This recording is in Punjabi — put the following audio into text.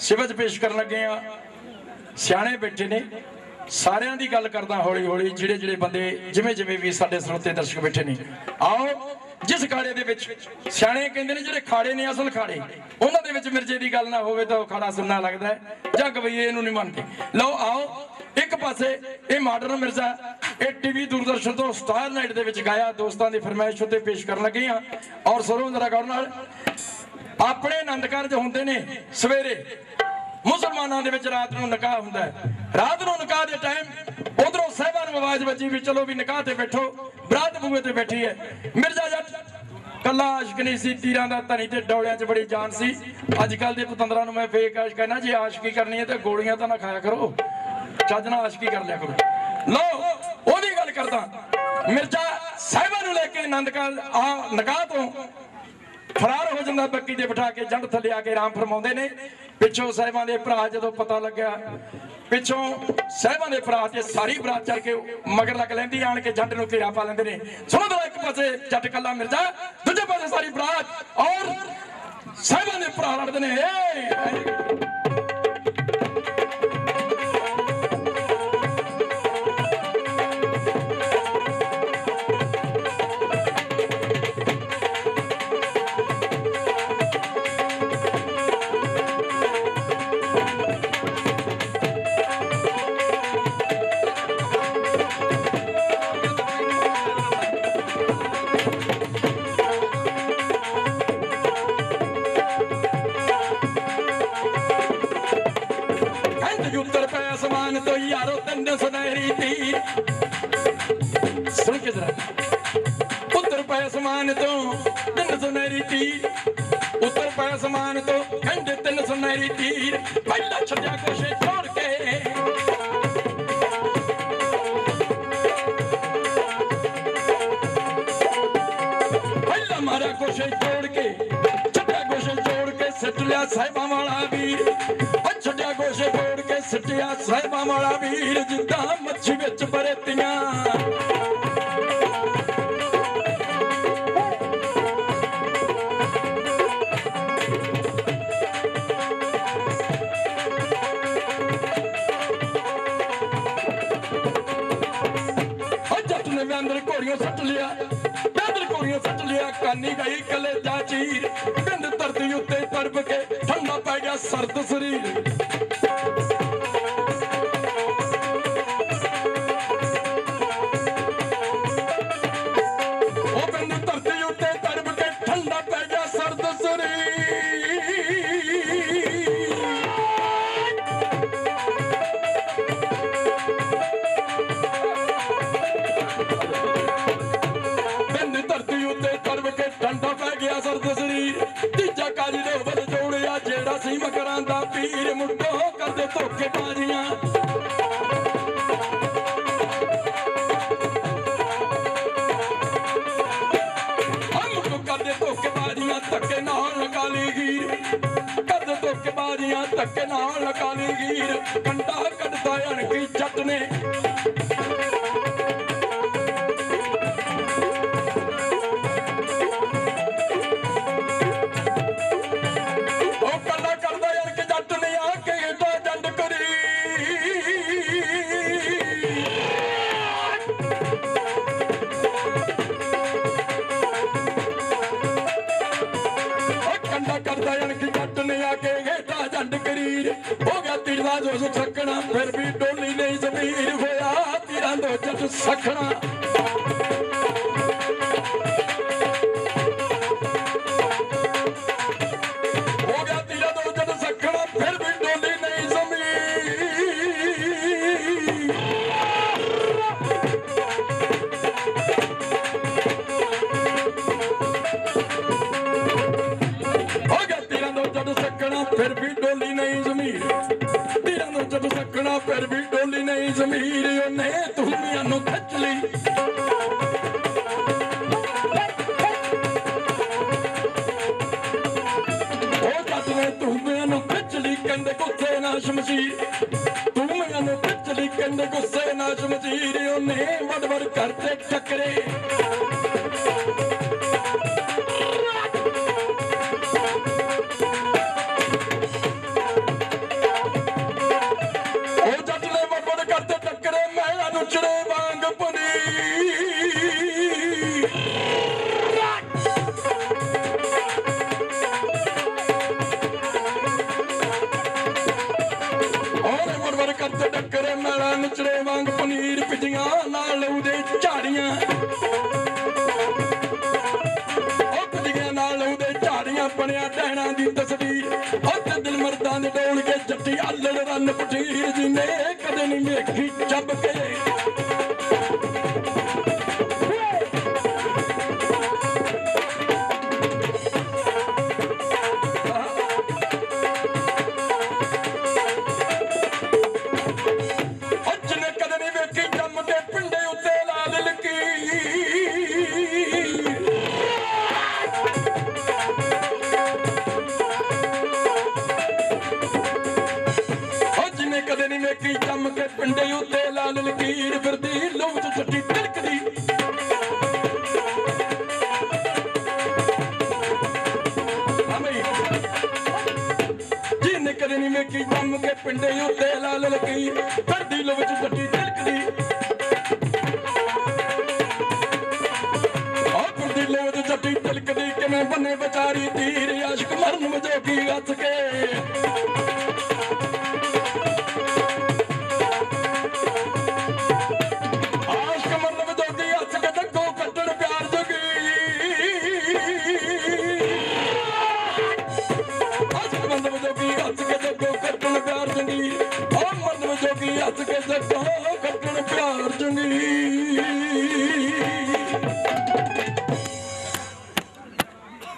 ਸਿਵਲ 'ਚ ਪੇਸ਼ ਕਰਨ ਲੱਗੇ ਆ। ਸਿਆਣੇ ਬੈਠੇ ਨੇ। ਸਾਰਿਆਂ ਦੀ ਗੱਲ ਕਰਦਾ ਹੌਲੀ ਹੌਲੀ ਜਿਹੜੇ ਜਿਹੜੇ ਬੰਦੇ ਜਿਵੇਂ ਜਿਵੇਂ ਵੀ ਸਾਡੇ ਸਰੋਤੇ ਦਰਸ਼ਕ ਬੈਠੇ ਨੇ। ਆਓ, ਜਿਸ ਖਾੜੇ ਦੇ ਵਿੱਚ ਸਿਆਣੇ ਕਹਿੰਦੇ ਨੇ, ਜਿਹੜੇ ਖਾੜੇ ਨੇ, ਅਸਲ ਖਾੜੇ। ਉਹਨਾਂ ਦੇ ਵਿੱਚ ਮਿਰਜੇ ਦੀ ਗੱਲ ਨਾ ਹੋਵੇ ਤਾਂ ਉਹ ਖਾੜਾ ਸੁਣਨਾ ਲੱਗਦਾ ਜਾਂ ਗਵਈਏ ਇਹਨੂੰ ਨਹੀਂ ਮੰਨਦੇ। ਲਓ, ਆਓ, ਇੱਕ ਪਾਸੇ ਇਹ ਮਾਡਰਨ ਮਿਰਜ਼ਾ, ਇਹ ਟੀਵੀ ਦੂਰਦਰਸ਼ਨ ਤੋਂ ਸਟਾਰ ਨਾਈਟ ਦੇ ਵਿੱਚ ਗਾਇਆ। ਦੋਸਤਾਂ ਦੀ ਫਰਮਾਇਸ਼ ਉੱਤੇ ਪੇਸ਼ ਕਰਨ ਲੱਗੇ ਆ। ਔਰ ਸਰੋਂ ਜਰਾ ਗੌਰ ਨਾਲ ਆਪਣੇ ਆਨੰਦ ਕਾਰਜ ਹੁੰਦੇ ਨੇ ਸਵੇਰੇ। ਮੁਸਲਮਾਨਾਂ ਦੇ ਵਿੱਚ ਰਾਤ ਨੂੰ ਨਿਕਾਹ ਹੁੰਦਾ ਹੈ। ਰਾਤ ਨੂੰ ਨਿਕਾਹ ਦੇ ਟਾਈਮ ਉਧਰੋਂ ਸਹਿਬਾਂ ਨੂੰ ਆਵਾਜ਼ ਵੱਜੀ ਵੀ ਚਲੋ ਵੀ ਨਿਕਾਹ ਤੇ ਬੈਠੋ, ਬਰਾਤ ਬੂਏ ਤੇ ਬੈਠੀ ਹੈ। ਮਿਰਜ਼ਾ ਜੱਟ, ਕੱਲਾ ਆਸ਼ਕ ਨਹੀਂ ਸੀ, ਤੀਰਾਂ ਦਾ ਧਨੀ ਤੇ ਡੌਲਿਆਂ 'ਚ ਬੜੀ ਜਾਨ ਸੀ। ਅੱਜ ਕੱਲ ਦੇ ਪਤੰਦਰਾਂ ਨੂੰ ਮੈਂ ਫੇਕ ਆਸ਼ਕ ਕਹਿੰਦਾ, ਜੇ ਆਸ਼ਕੀ ਕਰਨੀ ਹੈ ਤੇ ਗੋਲੀਆਂ ਤਾਂ ਨਾ ਖਾਇਆ ਕਰੋ। ਚੱਜ ਨਾਲ ਆਸ਼ਕੀ ਕਰ ਲਿਆ ਕਰੋ। ਲਓ, ਉਹਦੀ ਗੱਲ ਕਰਦਾ। ਮਿਰਜ਼ਾ ਸਾਹਿਬਾਂ ਨੂੰ ਲੈ ਕੇ ਆਨੰਦ ਕਾਲ ਆ, ਨਿਕਾਹ ਤੋਂ ਫਰਾਰ ਹੋ ਜਾਂਦਾ ਬੱਕੀ ਤੇ ਬਿਠਾ ਕੇ ਜੰਡ ਥੱਲੇ ਆ ਕੇ ਆਰਾਮ ਫਰਮਾਉਂਦੇ ਨੇ। ਪਿੱਛੋਂ ਸਾਹਿਬਾਂ ਦੇ ਭਰਾ ਜਦੋਂ ਪਤਾ ਲੱਗਿਆ, ਪਿੱਛੋਂ ਸਾਹਿਬਾਂ ਦੇ ਭਰਾ ਤੇ ਸਾਰੀ ਬਰਾਤ ਚੱਲ ਕੇ ਮਗਰ ਲੱਗ ਲੈਂਦੀ ਆਣ ਕੇ ਜੰਡ ਨੂੰ ਘੇਰਾ ਪਾ ਲੈਂਦੇ ਨੇ। ਸੁਣੋ ਤਾਂ ਇੱਕ ਪਾਸੇ ਜੱਟ ਕੱਲਾ ਮਿਰਜ਼ਾ, ਦੂਜੇ ਪਾਸੇ ਸਾਰੀ ਬਰਾਤ, ਔਰ ਸਾਹਿਬਾਂ ਦੇ ਭਰਾ ਲੜਦੇ ਨੇ ਏ ਪੈ ਤੋਂ ਯਾਰੋ ਤੰਨ ਸੁਨਹਿਰੀ ਤੀ ਸੁਣ ਕੇ ਜਰਾ। ਉੱਤਰ ਪੈ ਅਸਮਾਨ ਤੋਂ ਤੰਨ ਸੁਨਹਿਰੀ ਤੀ ਉੱਤਰ ਪੈ ਅਸਮਾਨ ਤੋਂ ਕਹਿੰਦੇ ਤੰਨ ਸੁਨਹਿਰੀ ਤੀਰ। ਪਹਿਲਾ ਛੱਡਿਆ ਕੋਸ਼ੇ ਛੋੜ ਕੇ। ਪਹਿਲਾ ਮਾਰਿਆ ਕੋਸ਼ੇ ਛੋੜ ਕੇ। ਛੱਡਿਆ ਕੋਸ਼ੇ ਛੋੜ ਕੇ। ਸਿੱਟ ਲਿਆ ਸਾਹਿਬਾਂ ਵਾਲਾ ਵੀਰ। ਛੱਡਿਆ ਕੋਸ਼ੇ ਛੋੜ ਕੇ ਸਾਹਿਬਾਂ ਵਾਲਾ ਵੀਰ ਜਿੱਦਾਂ ਮੱਛੀ ਵਿੱਚ ਬਰਤੀਆਂ ਉਹ ਜੱਟ ਅੰਦਰ ਘੋੜੀਆਂ ਸੱਟ ਲਿਆ ਅੰਦਰ ਘੋੜੀਆਂ ਸੱਟ ਲਿਆ, ਕਾਨੀ ਗਈ ਕਲੇ ਜਾ ਚੀਰ। ਬਿੰਦ ਧਰਤੀ ਉੱਤੇ ਤਰਬ ਕੇ ਠੰਡਾ ਪੈ ਗਿਆ ਸਰਦ ਸਰੀਰ। ਦਾ ਪੀਰ ਮੁੰਡੋ ਕਰਦੇ ਧੋਖੇ ਬਾਜ਼ੀਆਂ। ਹਮ ਕੋ ਕਰਦੇ ਧੋਖੇ ਬਾਜ਼ੀਆਂ, ਧੱਕੇ ਨਾਲ ਲਗਾ ਲਈ ਗੀਰ। ਕਰਦੇ ਧੋਖੇ ਬਾਜ਼ੀਆਂ, ਧੱਕੇ ਨਾਲ ਲਗਾ ਲਈ ਗੀਰ। ਯਾਰ ਕਿ ਜੱਟ ਕੇ ਏਡਾ ਜੰਡ ਕਰੀ ਹੋ ਗਿਆ ਤੀਰਾ ਜੋ ਸਖਣਾ ਫਿਰ ਵੀ ਡੋਲੀ ਨਹੀਂ ਜ਼ਮੀਰ ਹੋਇਆ। ਤੀਰਾਂ ਦੋ ਜੱਟ ਸਖਣਾ ਸੱਖਣਾ ਡੋਲੀ ਨਹੀਂ ਜ਼ਮੀਰ, ਉਹਨੇ ਤੁਮੀਆਂ ਨੂੰ ਖੱਚ ਲਈ। ਉਹ ਜੱਟ ਨੇ ਨੂੰ ਖਿੱਚ ਲਈ, ਕਹਿੰਦੇ ਗੁੱਸੇ ਨਾਲ ਸ਼ਮਸ਼ੀਰ। ਤੁਮੀਆਂ ਨੂੰ ਖਿੱਚ ਲਈ, ਕਹਿੰਦੇ ਗੁੱਸੇ ਨਾਲ ਸ਼ਮਸ਼ੀਰ, ਉਹਨੇ ਵੜ ਵੜ ਕਰਦੇ ਟੱਕਰੇ। ਬਣਿਆ ਦੀ ਤਸਵੀਰ ਉੱਥੇ ਦਿਲ ਮਰਦਾਂ ਦੇ ਡੋਲ ਕੇ ਜੱਟੀ ਅੱਲੜ ਰੰਨ ਪਟੀਰ ਜਿਨੇ ਕਦੇ ਨਹੀਂ ਵੇਖੀ ਚੱਬ ਕੇ। ਉੱਤੇ ਲਕੀਰ ਫਿਰਦੀ ਲੋਕ ਚ ਛੱਟੀ ਤਿਲਕਦੀ। ਹਾਂ ਕਦੇ ਨਹੀਂ ਵੇਖੀ ਜੰਮ ਕੇ ਪਿੰਡੇ ਉੱਤੇ ਲਾਲ ਲਕੀਰ, ਫਿਰਦੀ ਲੋ ਵਿੱਚ ਗੱਡੀ ਤਿਲਕਦੀ। ਆ ਫਿਰਦੀ ਲੋ ਵਿੱਚ ਜੱਟੀ ਤਿਲਕਦੀ, ਕਿਵੇਂ ਬੰਨੇ ਵਿਚਾਰੀ ਤੀਰ ਆਸ਼ਕ ਮਰਨ ਵਜੋਗੀ ਹੱਥ ਕੇ। ਬੰਦ ਵਜੋਗੀ ਹੱਥ ਕੇ